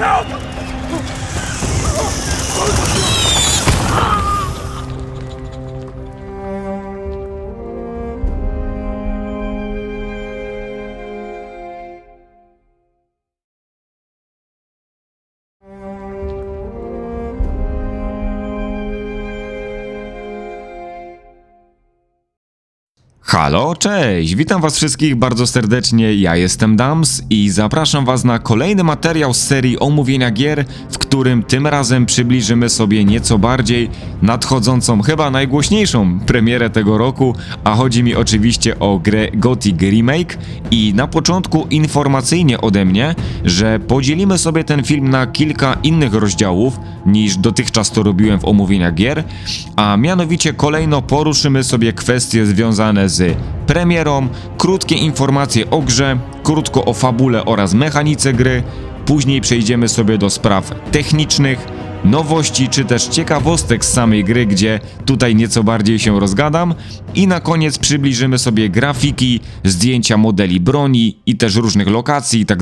Out! Halo, cześć! Witam was wszystkich bardzo serdecznie, ja jestem Dams i zapraszam was na kolejny materiał z serii omówienia gier, w którym tym razem przybliżymy sobie nieco bardziej nadchodzącą, chyba najgłośniejszą premierę tego roku, a chodzi mi oczywiście o grę Gothic Remake i na początku informacyjnie ode mnie, że podzielimy sobie ten film na kilka innych rozdziałów niż dotychczas to robiłem w omówieniach gier, a mianowicie kolejno poruszymy sobie kwestie związane z premierą, krótkie informacje o grze, krótko o fabule oraz mechanice gry, później przejdziemy sobie do spraw technicznych, nowości czy też ciekawostek z samej gry, gdzie tutaj nieco bardziej się rozgadam i na koniec przybliżymy sobie grafiki, zdjęcia modeli broni i też różnych lokacji i tak.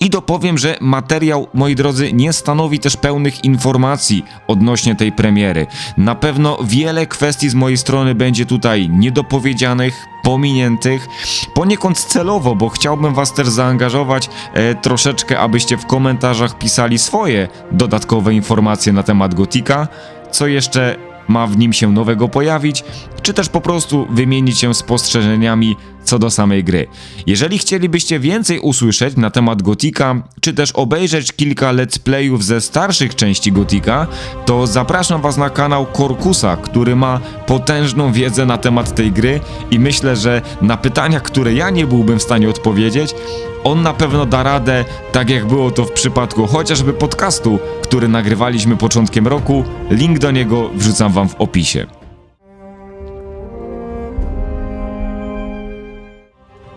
I dopowiem, że materiał, moi drodzy, nie stanowi też pełnych informacji odnośnie tej premiery. Na pewno wiele kwestii z mojej strony będzie tutaj niedopowiedzianych, pominiętych, poniekąd celowo, bo chciałbym Was też zaangażować e, troszeczkę, abyście w komentarzach pisali swoje dodatkowe informacje na temat Gotika, co jeszcze ma w nim się nowego pojawić, czy też po prostu wymienić się spostrzeżeniami co do samej gry. Jeżeli chcielibyście więcej usłyszeć na temat Gotika, czy też obejrzeć kilka let's playów ze starszych części Gotika, to zapraszam Was na kanał Korkusa, który ma potężną wiedzę na temat tej gry i myślę, że na pytania, które ja nie byłbym w stanie odpowiedzieć, on na pewno da radę, tak jak było to w przypadku chociażby podcastu, który nagrywaliśmy początkiem roku. Link do niego wrzucam Wam w opisie.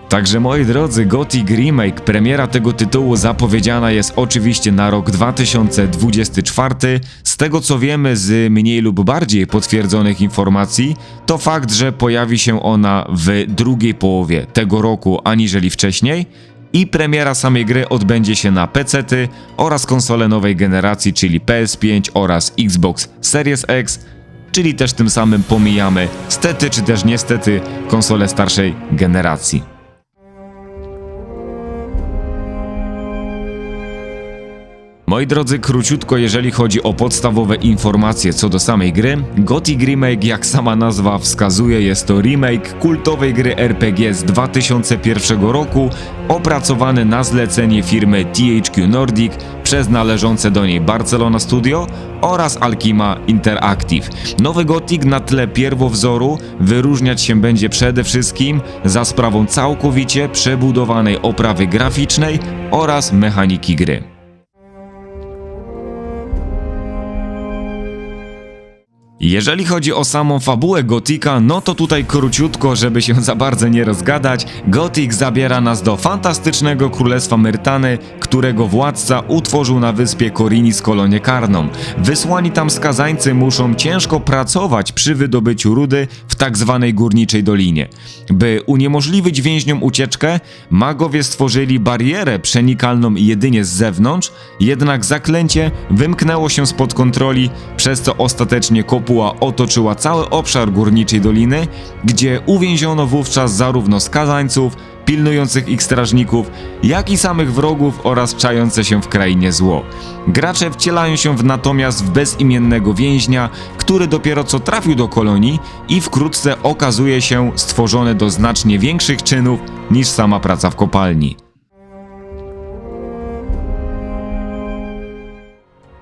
Także moi drodzy, Gothic Remake, premiera tego tytułu zapowiedziana jest oczywiście na rok 2024. Z tego co wiemy z mniej lub bardziej potwierdzonych informacji, to fakt, że pojawi się ona w drugiej połowie tego roku aniżeli wcześniej i premiera samej gry odbędzie się na PC-ty oraz konsole nowej generacji, czyli PS5 oraz Xbox Series X, czyli też tym samym pomijamy stety czy też niestety konsole starszej generacji. Moi drodzy, króciutko jeżeli chodzi o podstawowe informacje co do samej gry, Gothic Remake, jak sama nazwa wskazuje, jest to remake kultowej gry RPG z 2001 roku, opracowany na zlecenie firmy THQ Nordic przez należące do niej Barcelona Studio oraz Alkima Interactive. Nowy Gothic na tle pierwowzoru wyróżniać się będzie przede wszystkim za sprawą całkowicie przebudowanej oprawy graficznej oraz mechaniki gry. Jeżeli chodzi o samą fabułę Gotika, no to tutaj króciutko, żeby się za bardzo nie rozgadać, Gothic zabiera nas do fantastycznego królestwa Myrtany, którego władca utworzył na wyspie Korinis kolonię karną. Wysłani tam skazańcy muszą ciężko pracować przy wydobyciu rudy w tak zwanej górniczej dolinie. By uniemożliwić więźniom ucieczkę, magowie stworzyli barierę przenikalną jedynie z zewnątrz, jednak zaklęcie wymknęło się spod kontroli, przez co ostatecznie otoczyła cały obszar górniczej doliny, gdzie uwięziono wówczas zarówno skazańców, pilnujących ich strażników, jak i samych wrogów oraz czające się w krainie zło. Gracze wcielają się w natomiast w bezimiennego więźnia, który dopiero co trafił do kolonii i wkrótce okazuje się stworzony do znacznie większych czynów niż sama praca w kopalni.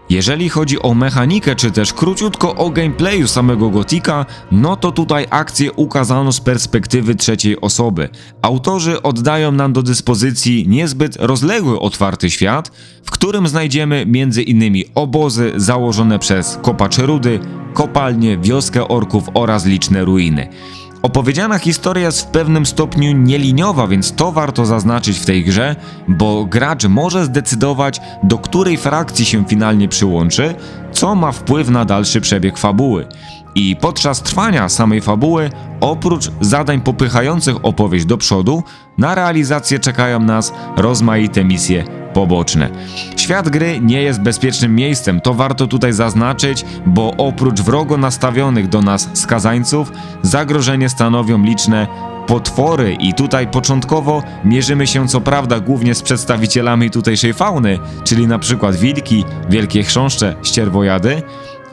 Jeżeli chodzi o mechanikę, czy też króciutko o gameplayu samego Gotika, no to tutaj akcję ukazano z perspektywy trzeciej osoby. Autorzy oddają nam do dyspozycji niezbyt rozległy otwarty świat, w którym znajdziemy m.in. obozy założone przez kopaczy rudy, kopalnie, wioskę orków oraz liczne ruiny. Opowiedziana historia jest w pewnym stopniu nieliniowa, więc to warto zaznaczyć w tej grze, bo gracz może zdecydować, do której frakcji się finalnie przyłączy, co ma wpływ na dalszy przebieg fabuły. I podczas trwania samej fabuły, oprócz zadań popychających opowieść do przodu, na realizację czekają nas rozmaite misje poboczne. Świat gry nie jest bezpiecznym miejscem, to warto tutaj zaznaczyć, bo oprócz wrogo nastawionych do nas skazańców, zagrożenie stanowią liczne potwory i tutaj początkowo mierzymy się co prawda głównie z przedstawicielami tutejszej fauny, czyli na przykład wilki, wielkie chrząszcze, ścierwojady,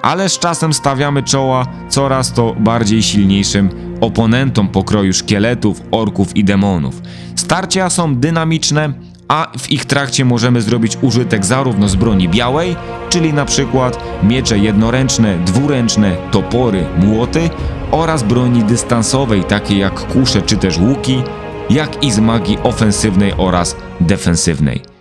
ale z czasem stawiamy czoła coraz to bardziej silniejszym oponentom pokroju szkieletów, orków i demonów. Starcia są dynamiczne, a w ich trakcie możemy zrobić użytek zarówno z broni białej, czyli na przykład miecze jednoręczne, dwuręczne, topory, młoty oraz broni dystansowej, takiej jak kusze czy też łuki, jak i z magii ofensywnej oraz defensywnej.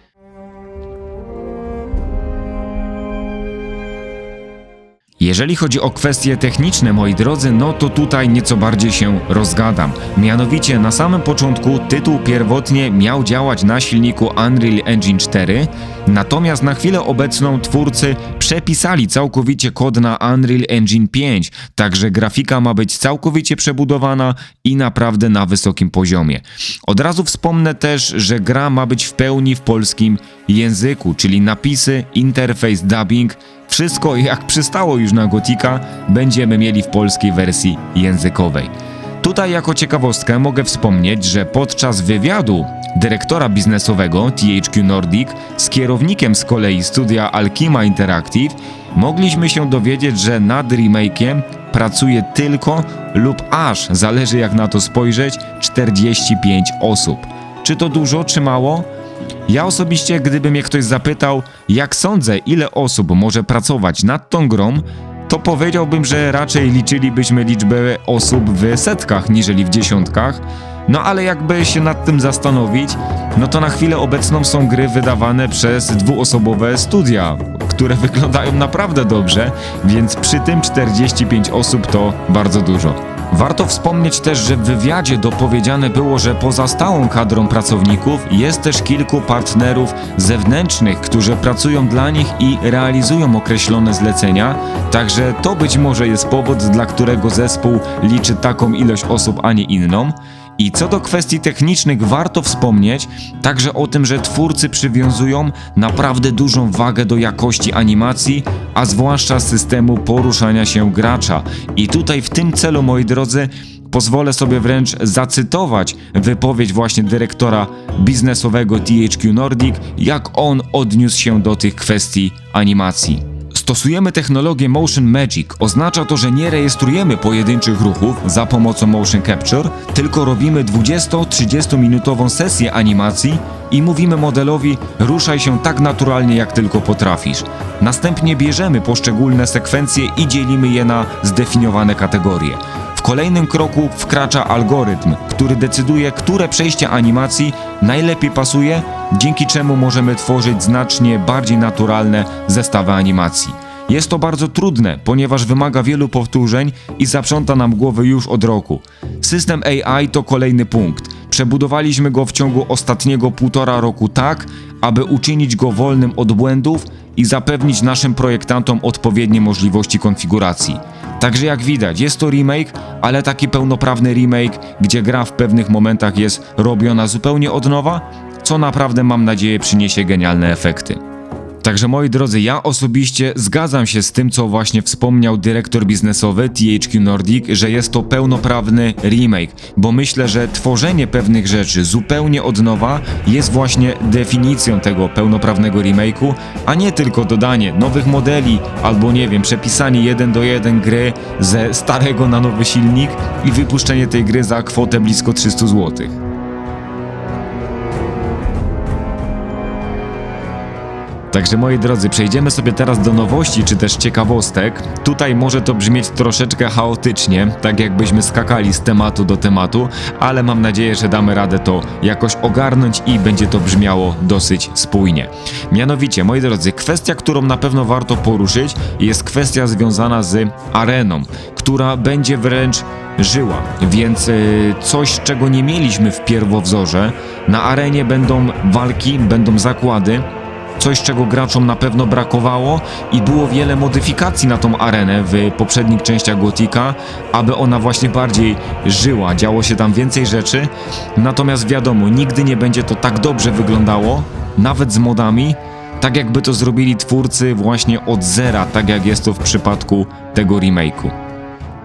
Jeżeli chodzi o kwestie techniczne, moi drodzy, no to tutaj nieco bardziej się rozgadam. Mianowicie na samym początku tytuł pierwotnie miał działać na silniku Unreal Engine 4, natomiast na chwilę obecną twórcy przepisali całkowicie kod na Unreal Engine 5, także grafika ma być całkowicie przebudowana i naprawdę na wysokim poziomie. Od razu wspomnę też, że gra ma być w pełni w polskim języku, czyli napisy, interfejs, dubbing, wszystko jak przystało już na Gotika będziemy mieli w polskiej wersji językowej. Tutaj jako ciekawostkę mogę wspomnieć, że podczas wywiadu dyrektora biznesowego THQ Nordic z kierownikiem z kolei studia Alkima Interactive mogliśmy się dowiedzieć, że nad remake'iem pracuje tylko lub aż, zależy jak na to spojrzeć, 45 osób. Czy to dużo, czy mało? Ja osobiście, gdyby mnie ktoś zapytał, jak sądzę, ile osób może pracować nad tą grą, to powiedziałbym, że raczej liczylibyśmy liczbę osób w setkach niżeli w dziesiątkach. No ale jakby się nad tym zastanowić, no to na chwilę obecną są gry wydawane przez dwuosobowe studia, które wyglądają naprawdę dobrze, więc przy tym 45 osób to bardzo dużo. Warto wspomnieć też, że w wywiadzie dopowiedziane było, że poza stałą kadrą pracowników jest też kilku partnerów zewnętrznych, którzy pracują dla nich i realizują określone zlecenia, także to być może jest powód, dla którego zespół liczy taką ilość osób, a nie inną. I co do kwestii technicznych, warto wspomnieć także o tym, że twórcy przywiązują naprawdę dużą wagę do jakości animacji, a zwłaszcza systemu poruszania się gracza. I tutaj w tym celu, moi drodzy, pozwolę sobie wręcz zacytować wypowiedź właśnie dyrektora biznesowego THQ Nordic, jak on odniósł się do tych kwestii animacji. Stosujemy technologię Motion Magic. Oznacza to, że nie rejestrujemy pojedynczych ruchów za pomocą Motion Capture, tylko robimy 20-30 minutową sesję animacji i mówimy modelowi ruszaj się tak naturalnie jak tylko potrafisz. Następnie bierzemy poszczególne sekwencje i dzielimy je na zdefiniowane kategorie. W kolejnym kroku wkracza algorytm, który decyduje, które przejście animacji najlepiej pasuje, dzięki czemu możemy tworzyć znacznie bardziej naturalne zestawy animacji. Jest to bardzo trudne, ponieważ wymaga wielu powtórzeń i zaprząta nam głowy już od roku. System AI to kolejny punkt. Przebudowaliśmy go w ciągu ostatniego półtora roku tak, aby uczynić go wolnym od błędów i zapewnić naszym projektantom odpowiednie możliwości konfiguracji. Także jak widać, jest to remake, ale taki pełnoprawny remake, gdzie gra w pewnych momentach jest robiona zupełnie od nowa, co naprawdę mam nadzieję przyniesie genialne efekty. Także moi drodzy, ja osobiście zgadzam się z tym, co właśnie wspomniał dyrektor biznesowy THQ Nordic, że jest to pełnoprawny remake, bo myślę, że tworzenie pewnych rzeczy zupełnie od nowa jest właśnie definicją tego pełnoprawnego remake'u, a nie tylko dodanie nowych modeli albo nie wiem, przepisanie jeden do jeden gry ze starego na nowy silnik i wypuszczenie tej gry za kwotę blisko 300 złotych. Także moi drodzy, przejdziemy sobie teraz do nowości czy też ciekawostek. Tutaj może to brzmieć troszeczkę chaotycznie, tak jakbyśmy skakali z tematu do tematu, ale mam nadzieję, że damy radę to jakoś ogarnąć i będzie to brzmiało dosyć spójnie. Mianowicie, moi drodzy, kwestia, którą na pewno warto poruszyć, jest kwestia związana z areną, która będzie wręcz żyła, więc y, coś, czego nie mieliśmy w pierwowzorze. Na arenie będą walki, będą zakłady, coś czego graczom na pewno brakowało i było wiele modyfikacji na tą arenę w poprzednich częściach Gotika, aby ona właśnie bardziej żyła, działo się tam więcej rzeczy. Natomiast wiadomo, nigdy nie będzie to tak dobrze wyglądało, nawet z modami, tak jakby to zrobili twórcy właśnie od zera, tak jak jest to w przypadku tego remake'u.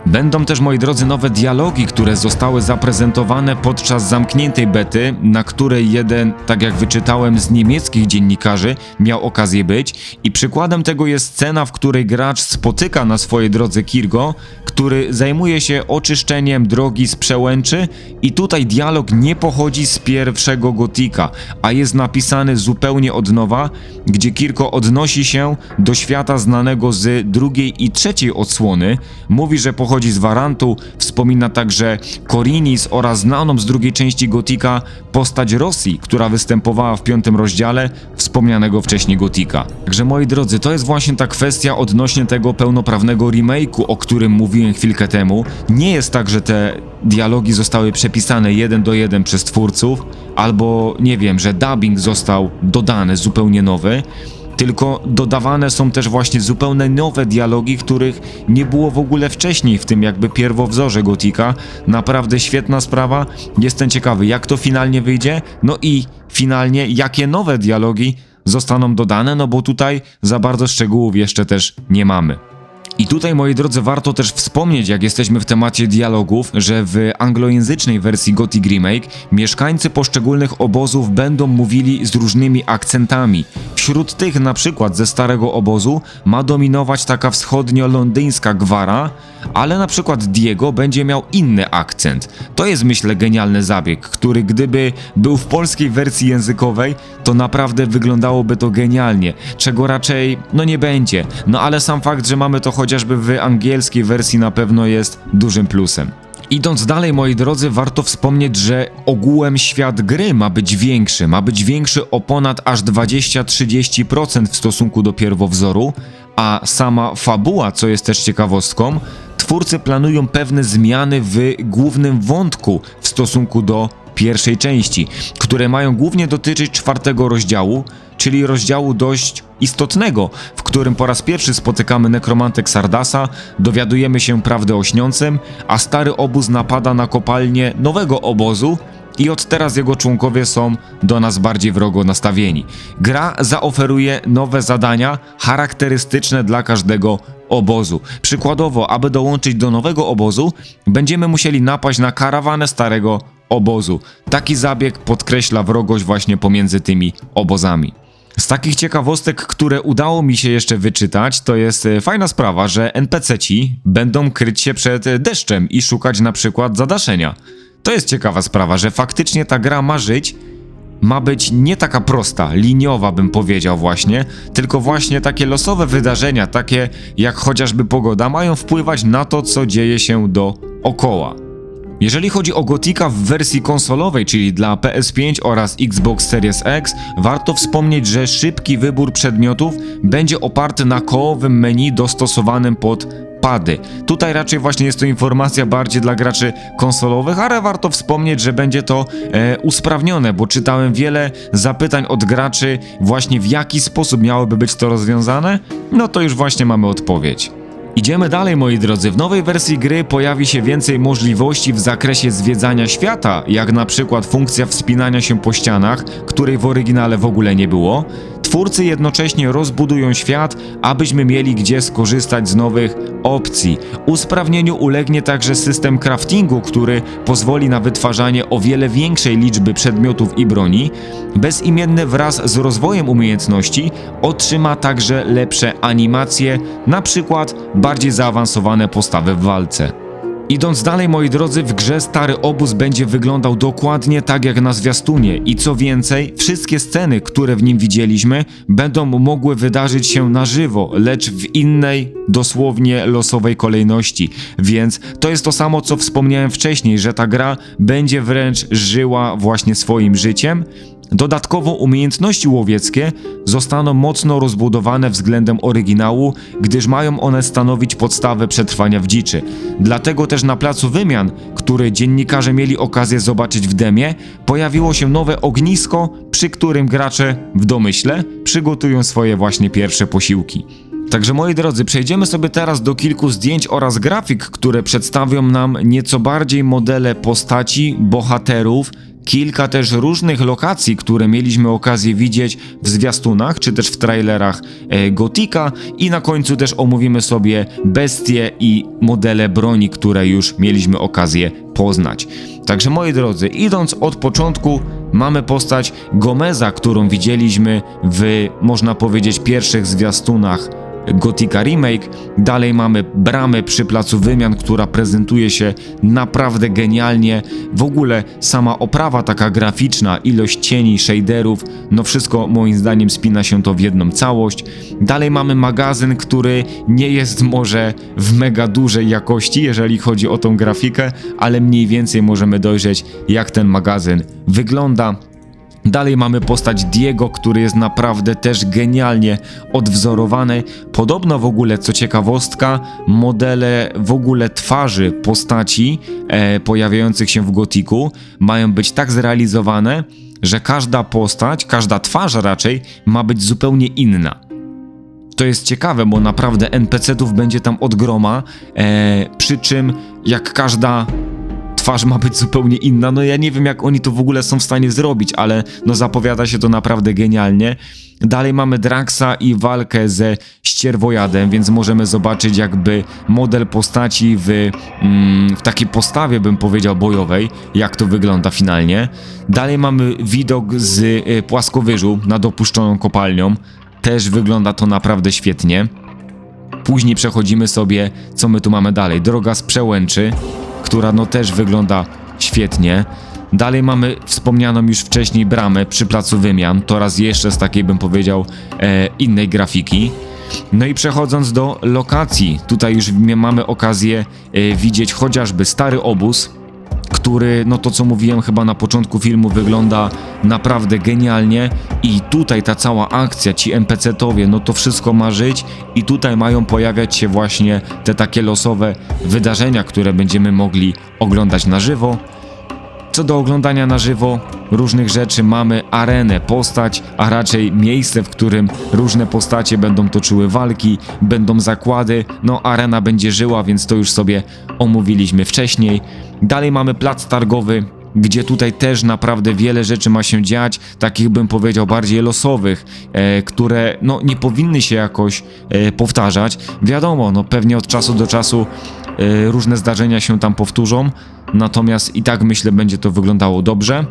Będą też, moi drodzy, nowe dialogi, które zostały zaprezentowane podczas zamkniętej bety, na której jeden, tak jak wyczytałem z niemieckich dziennikarzy, miał okazję być. I przykładem tego jest scena, w której gracz spotyka na swojej drodze Kirgo, który zajmuje się oczyszczeniem drogi z przełęczy i tutaj dialog nie pochodzi z pierwszego Gotika, a jest napisany zupełnie od nowa, gdzie Kirko odnosi się do świata znanego z drugiej i trzeciej odsłony, mówi, że pochodzi z Warantu, wspomina także Korinis oraz znaną z drugiej części Gotika postać Rosji, która występowała w piątym rozdziale wspomnianego wcześniej Gotika. Także moi drodzy, to jest właśnie ta kwestia odnośnie tego pełnoprawnego remake'u, o którym mówiłem chwilkę temu. Nie jest tak, że te dialogi zostały przepisane jeden do jeden przez twórców, albo nie wiem, że dubbing został dodany zupełnie nowy tylko dodawane są też właśnie zupełnie nowe dialogi, których nie było w ogóle wcześniej w tym jakby pierwowzorze Gotika. Naprawdę świetna sprawa. Jestem ciekawy, jak to finalnie wyjdzie, no i finalnie jakie nowe dialogi zostaną dodane, no bo tutaj za bardzo szczegółów jeszcze też nie mamy. I tutaj, moi drodzy, warto też wspomnieć, jak jesteśmy w temacie dialogów, że w anglojęzycznej wersji Gothic Remake mieszkańcy poszczególnych obozów będą mówili z różnymi akcentami. Wśród tych, na przykład ze starego obozu, ma dominować taka wschodnio-londyńska gwara, ale na przykład Diego będzie miał inny akcent. To jest, myślę, genialny zabieg, który gdyby był w polskiej wersji językowej, to naprawdę wyglądałoby to genialnie, czego raczej, no nie będzie. No ale sam fakt, że mamy to chociażby w angielskiej wersji na pewno jest dużym plusem. Idąc dalej, moi drodzy, warto wspomnieć, że ogółem świat gry ma być większy. Ma być większy o ponad aż 20-30% w stosunku do pierwowzoru, a sama fabuła, co jest też ciekawostką, twórcy planują pewne zmiany w głównym wątku w stosunku do pierwszej części, które mają głównie dotyczyć czwartego rozdziału, czyli rozdziału dość istotnego, w którym po raz pierwszy spotykamy nekromantek Sardasa, dowiadujemy się prawdy o śniącym, a stary obóz napada na kopalnię nowego obozu, i od teraz jego członkowie są do nas bardziej wrogo nastawieni. Gra zaoferuje nowe zadania charakterystyczne dla każdego obozu. Przykładowo, aby dołączyć do nowego obozu, będziemy musieli napaść na karawanę starego obozu. Taki zabieg podkreśla wrogość właśnie pomiędzy tymi obozami. Z takich ciekawostek, które udało mi się jeszcze wyczytać, to jest e, fajna sprawa, że NPC-ci będą kryć się przed deszczem i szukać na przykład zadaszenia. To jest ciekawa sprawa, że faktycznie ta gra ma żyć, ma być nie taka prosta, liniowa bym powiedział właśnie, tylko właśnie takie losowe wydarzenia, takie jak chociażby pogoda, mają wpływać na to, co dzieje się dookoła. Jeżeli chodzi o Gotika w wersji konsolowej, czyli dla PS5 oraz Xbox Series X, warto wspomnieć, że szybki wybór przedmiotów będzie oparty na kołowym menu dostosowanym pod Tutaj raczej właśnie jest to informacja bardziej dla graczy konsolowych, ale warto wspomnieć, że będzie to e, usprawnione, bo czytałem wiele zapytań od graczy właśnie w jaki sposób miałoby być to rozwiązane. No to już właśnie mamy odpowiedź. Idziemy dalej, moi drodzy. W nowej wersji gry pojawi się więcej możliwości w zakresie zwiedzania świata, jak na przykład funkcja wspinania się po ścianach, której w oryginale w ogóle nie było. Twórcy jednocześnie rozbudują świat, abyśmy mieli gdzie skorzystać z nowych opcji. Usprawnieniu ulegnie także system craftingu, który pozwoli na wytwarzanie o wiele większej liczby przedmiotów i broni. Bezimienny wraz z rozwojem umiejętności otrzyma także lepsze animacje, na przykład bardziej zaawansowane postawy w walce. Idąc dalej, moi drodzy, w grze stary obóz będzie wyglądał dokładnie tak jak na zwiastunie i co więcej, wszystkie sceny, które w nim widzieliśmy, będą mogły wydarzyć się na żywo, lecz w innej, dosłownie losowej kolejności. Więc to jest to samo, co wspomniałem wcześniej, że ta gra będzie wręcz żyła właśnie swoim życiem Dodatkowo umiejętności łowieckie zostaną mocno rozbudowane względem oryginału, gdyż mają one stanowić podstawę przetrwania w dziczy. Dlatego też na placu wymian, który dziennikarze mieli okazję zobaczyć w demie, pojawiło się nowe ognisko, przy którym gracze w domyśle przygotują swoje właśnie pierwsze posiłki. Także moi drodzy, przejdziemy sobie teraz do kilku zdjęć oraz grafik, które przedstawią nam nieco bardziej modele postaci, bohaterów, kilka też różnych lokacji, które mieliśmy okazję widzieć w zwiastunach, czy też w trailerach e, Gotika i na końcu też omówimy sobie bestie i modele broni, które już mieliśmy okazję poznać. Także moi drodzy, idąc od początku, mamy postać Gomeza, którą widzieliśmy w, można powiedzieć, pierwszych zwiastunach Gotika Remake. Dalej mamy bramę przy placu wymian, która prezentuje się naprawdę genialnie. W ogóle sama oprawa taka graficzna, ilość cieni, shaderów, no wszystko moim zdaniem spina się to w jedną całość. Dalej mamy magazyn, który nie jest może w mega dużej jakości, jeżeli chodzi o tą grafikę, ale mniej więcej możemy dojrzeć jak ten magazyn wygląda. Dalej mamy postać Diego, który jest naprawdę też genialnie odwzorowany. Podobno w ogóle, co ciekawostka, modele w ogóle twarzy postaci e, pojawiających się w Gotiku mają być tak zrealizowane, że każda postać, każda twarz raczej ma być zupełnie inna. To jest ciekawe, bo naprawdę NPC-ów będzie tam od groma, e, przy czym jak każda twarz ma być zupełnie inna. No ja nie wiem, jak oni to w ogóle są w stanie zrobić, ale no zapowiada się to naprawdę genialnie. Dalej mamy Draxa i walkę ze ścierwojadem, więc możemy zobaczyć jakby model postaci w, mm, w takiej postawie, bym powiedział, bojowej, jak to wygląda finalnie. Dalej mamy widok z y, płaskowyżu nad opuszczoną kopalnią. Też wygląda to naprawdę świetnie. Później przechodzimy sobie, co my tu mamy dalej. Droga z przełęczy, która no też wygląda świetnie. Dalej mamy wspomnianą już wcześniej bramę przy placu wymian, to raz jeszcze z takiej bym powiedział e, innej grafiki. No i przechodząc do lokacji, tutaj już mamy okazję e, widzieć chociażby stary obóz, który, no to co mówiłem chyba na początku filmu, wygląda naprawdę genialnie i tutaj ta cała akcja, ci NPC-towie, no to wszystko ma żyć i tutaj mają pojawiać się właśnie te takie losowe wydarzenia, które będziemy mogli oglądać na żywo. Co do oglądania na żywo różnych rzeczy, mamy arenę, postać, a raczej miejsce, w którym różne postacie będą toczyły walki, będą zakłady. No, arena będzie żyła, więc to już sobie omówiliśmy wcześniej. Dalej mamy plac targowy, gdzie tutaj też naprawdę wiele rzeczy ma się dziać, takich bym powiedział bardziej losowych, e, które no nie powinny się jakoś e, powtarzać. Wiadomo, no pewnie od czasu do czasu e, różne zdarzenia się tam powtórzą, natomiast i tak myślę będzie to wyglądało dobrze.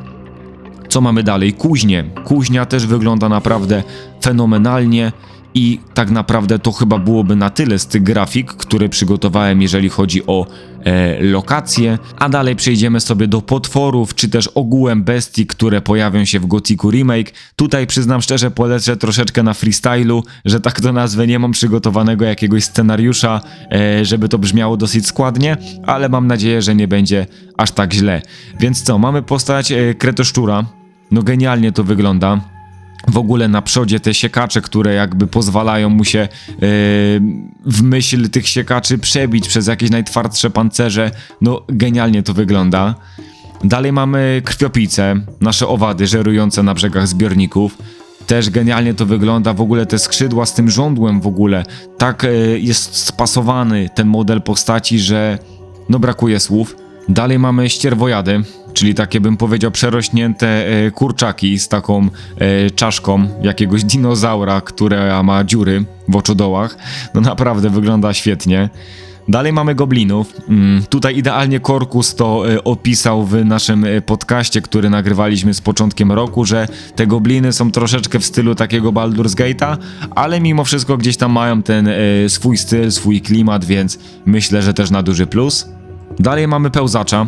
Co mamy dalej? Kuźnie. Kuźnia też wygląda naprawdę fenomenalnie i tak naprawdę to chyba byłoby na tyle z tych grafik, które przygotowałem, jeżeli chodzi o e, lokacje. A dalej przejdziemy sobie do potworów, czy też ogółem bestii, które pojawią się w Gothicu Remake. Tutaj przyznam szczerze, polecę troszeczkę na freestylu, że tak to nazwę, nie mam przygotowanego jakiegoś scenariusza, e, żeby to brzmiało dosyć składnie, ale mam nadzieję, że nie będzie aż tak źle. Więc co, mamy postać e, Kretoszczura, no genialnie to wygląda. W ogóle na przodzie te siekacze, które jakby pozwalają mu się yy, w myśl tych siekaczy przebić przez jakieś najtwardsze pancerze. No genialnie to wygląda. Dalej mamy krwiopice, nasze owady żerujące na brzegach zbiorników. Też genialnie to wygląda, w ogóle te skrzydła z tym żądłem w ogóle. Tak yy, jest spasowany ten model postaci, że no brakuje słów. Dalej mamy ścierwojady, czyli takie bym powiedział przerośnięte e, kurczaki z taką e, czaszką jakiegoś dinozaura, która ma dziury w oczodołach. No naprawdę wygląda świetnie. Dalej mamy goblinów. Mm, tutaj idealnie Korkus to e, opisał w naszym podcaście, który nagrywaliśmy z początkiem roku, że te gobliny są troszeczkę w stylu takiego Baldur's Gate'a, ale mimo wszystko gdzieś tam mają ten swój styl, swój klimat, więc myślę, że też na duży plus. Dalej mamy pełzacza.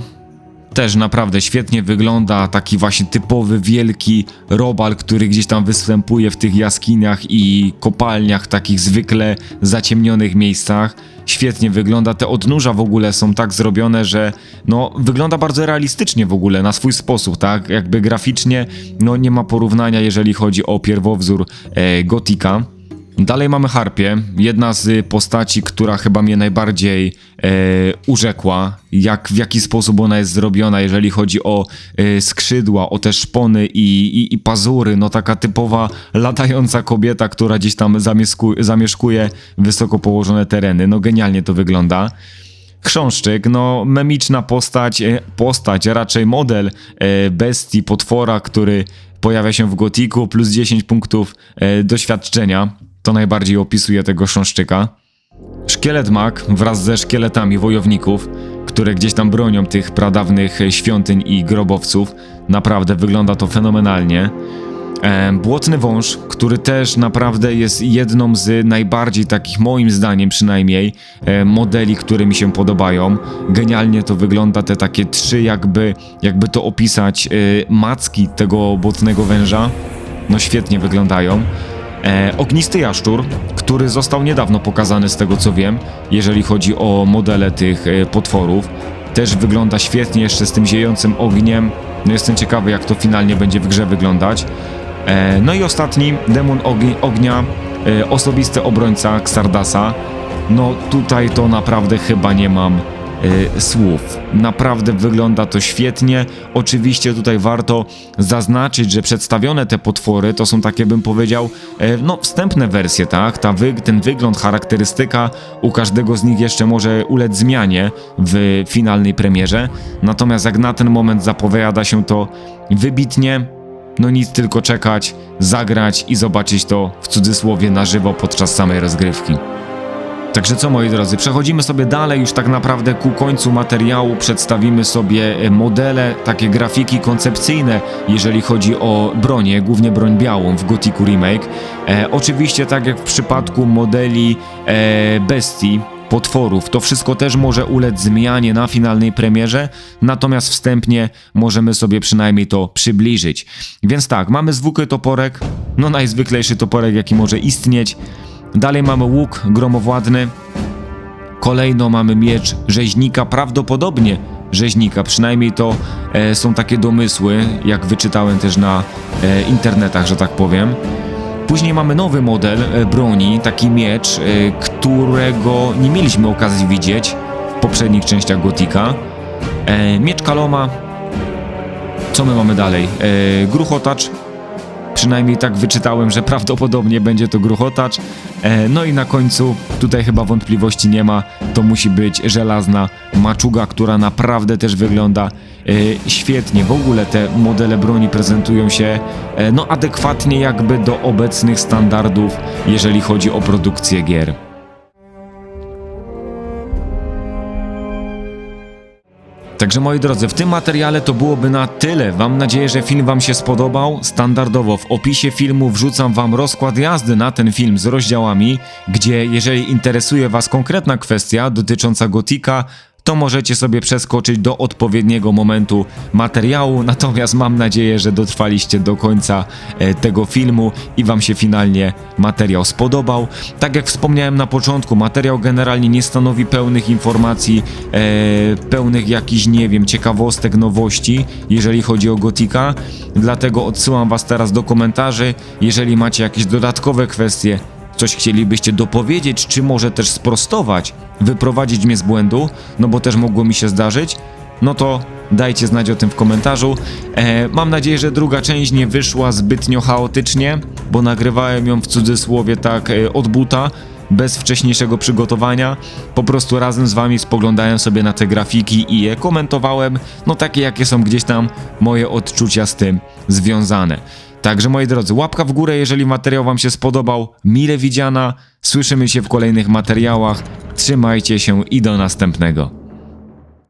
Też naprawdę świetnie wygląda, taki właśnie typowy wielki robal, który gdzieś tam występuje w tych jaskiniach i kopalniach, takich zwykle zaciemnionych miejscach. Świetnie wygląda, te odnóża w ogóle są tak zrobione, że no wygląda bardzo realistycznie w ogóle, na swój sposób, tak? Jakby graficznie no nie ma porównania, jeżeli chodzi o pierwowzór e, Gotika. Dalej mamy Harpię, jedna z postaci, która chyba mnie najbardziej e, urzekła, jak, w jaki sposób ona jest zrobiona, jeżeli chodzi o e, skrzydła, o te szpony i, i, i pazury, no taka typowa latająca kobieta, która gdzieś tam zamieszku, zamieszkuje wysoko położone tereny, no genialnie to wygląda. Chrząszczyk, no memiczna postać, e, postać, raczej model e, bestii, potwora, który pojawia się w gotiku, plus 10 punktów e, doświadczenia. To najbardziej opisuje tego chrząszczyka. Szkielet mak wraz ze szkieletami wojowników, które gdzieś tam bronią tych pradawnych świątyń i grobowców. Naprawdę wygląda to fenomenalnie. E, Błotny wąż, który też naprawdę jest jedną z najbardziej takich, moim zdaniem przynajmniej, e, modeli, które mi się podobają. Genialnie to wygląda, te takie trzy jakby, jakby to opisać, e, macki tego błotnego węża. No świetnie wyglądają. E, ognisty jaszczur, który został niedawno pokazany z tego co wiem, jeżeli chodzi o modele tych e, potworów. Też wygląda świetnie jeszcze z tym ziejącym ogniem. No jestem ciekawy jak to finalnie będzie w grze wyglądać. E, no i ostatni, demon ogni, ognia, e, osobisty obrońca Xardasa. No tutaj to naprawdę chyba nie mam e, słów. Naprawdę wygląda to świetnie. Oczywiście tutaj warto zaznaczyć, że przedstawione te potwory to są takie bym powiedział, e, no wstępne wersje, tak? Ta wy, ten wygląd, charakterystyka u każdego z nich jeszcze może ulec zmianie w finalnej premierze. Natomiast jak na ten moment zapowiada się to wybitnie, no nic tylko czekać, zagrać i zobaczyć to w cudzysłowie na żywo podczas samej rozgrywki. Także co moi drodzy, przechodzimy sobie dalej, już tak naprawdę ku końcu materiału przedstawimy sobie e, modele, takie grafiki koncepcyjne, jeżeli chodzi o bronię, głównie broń białą w Gothicu Remake. E, oczywiście tak jak w przypadku modeli e, bestii, potworów. To wszystko też może ulec zmianie na finalnej premierze, natomiast wstępnie możemy sobie przynajmniej to przybliżyć. Więc tak, mamy zwykły toporek, no najzwyklejszy toporek jaki może istnieć. Dalej mamy łuk gromowładny. Kolejno mamy miecz rzeźnika, prawdopodobnie rzeźnika, przynajmniej to e, są takie domysły, jak wyczytałem też na e, internetach, że tak powiem. Później mamy nowy model e, broni, taki miecz, e, którego nie mieliśmy okazji widzieć w poprzednich częściach Gotika. E, miecz Kaloma. Co my mamy dalej? E, gruchotacz. Przynajmniej tak wyczytałem, że prawdopodobnie będzie to gruchotacz. E, no i na końcu, tutaj chyba wątpliwości nie ma, to musi być żelazna maczuga, która naprawdę też wygląda e, świetnie. W ogóle te modele broni prezentują się e, no adekwatnie jakby do obecnych standardów, jeżeli chodzi o produkcję gier. Także moi drodzy, w tym materiale to byłoby na tyle. Mam nadzieję, że film Wam się spodobał. Standardowo w opisie filmu wrzucam Wam rozkład jazdy na ten film z rozdziałami, gdzie jeżeli interesuje Was konkretna kwestia dotycząca Gotika, to możecie sobie przeskoczyć do odpowiedniego momentu materiału. Natomiast mam nadzieję, że dotrwaliście do końca e, tego filmu i Wam się finalnie materiał spodobał. Tak jak wspomniałem na początku, materiał generalnie nie stanowi pełnych informacji, e, pełnych jakichś, nie wiem, ciekawostek, nowości, jeżeli chodzi o Gotika. Dlatego odsyłam Was teraz do komentarzy. Jeżeli macie jakieś dodatkowe kwestie, coś chcielibyście dopowiedzieć, czy może też sprostować, wyprowadzić mnie z błędu, no bo też mogło mi się zdarzyć, no to dajcie znać o tym w komentarzu. E, mam nadzieję, że druga część nie wyszła zbytnio chaotycznie, bo nagrywałem ją w cudzysłowie tak e, od buta, bez wcześniejszego przygotowania. Po prostu razem z wami spoglądałem sobie na te grafiki i je komentowałem, no takie jakie są gdzieś tam moje odczucia z tym związane. Także moi drodzy, łapka w górę, jeżeli materiał Wam się spodobał, mile widziana. Słyszymy się w kolejnych materiałach. Trzymajcie się i do następnego.